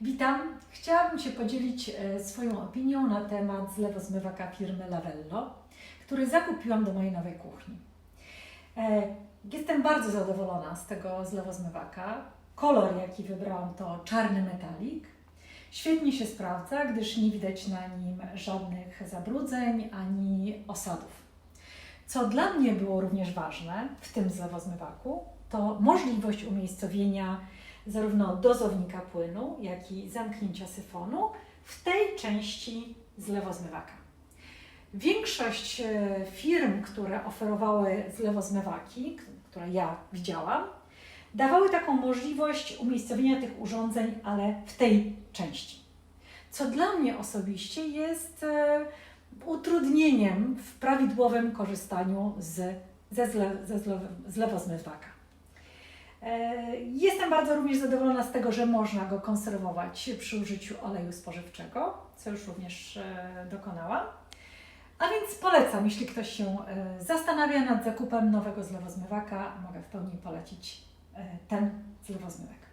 Witam. Chciałabym się podzielić e, swoją opinią na temat zlewozmywaka firmy Lavello, który zakupiłam do mojej nowej kuchni. E, Jestem bardzo zadowolona z tego zlewozmywaka. Kolor, jaki wybrałam, to czarny metalik. Świetnie się sprawdza, gdyż nie widać na nim żadnych zabrudzeń ani osadów. Co dla mnie było również ważne w tym zlewozmywaku, to możliwość umiejscowienia zarówno dozownika płynu, jak i zamknięcia syfonu w tej części zlewozmywaka. Większość e, firm, które oferowały zlewozmywaki, które ja widziałam, dawały taką możliwość umiejscowienia tych urządzeń, ale w tej części. Co dla mnie osobiście jest e, utrudnieniem w prawidłowym korzystaniu z, ze zle, zlewozmywaka. E, Jestem bardzo również zadowolona z tego, że można go konserwować przy użyciu oleju spożywczego, co już również e, dokonałam. A więc polecam, jeśli ktoś się e, zastanawia nad zakupem nowego zlewozmywaka, mogę w pełni polecić ten zlewozmywek.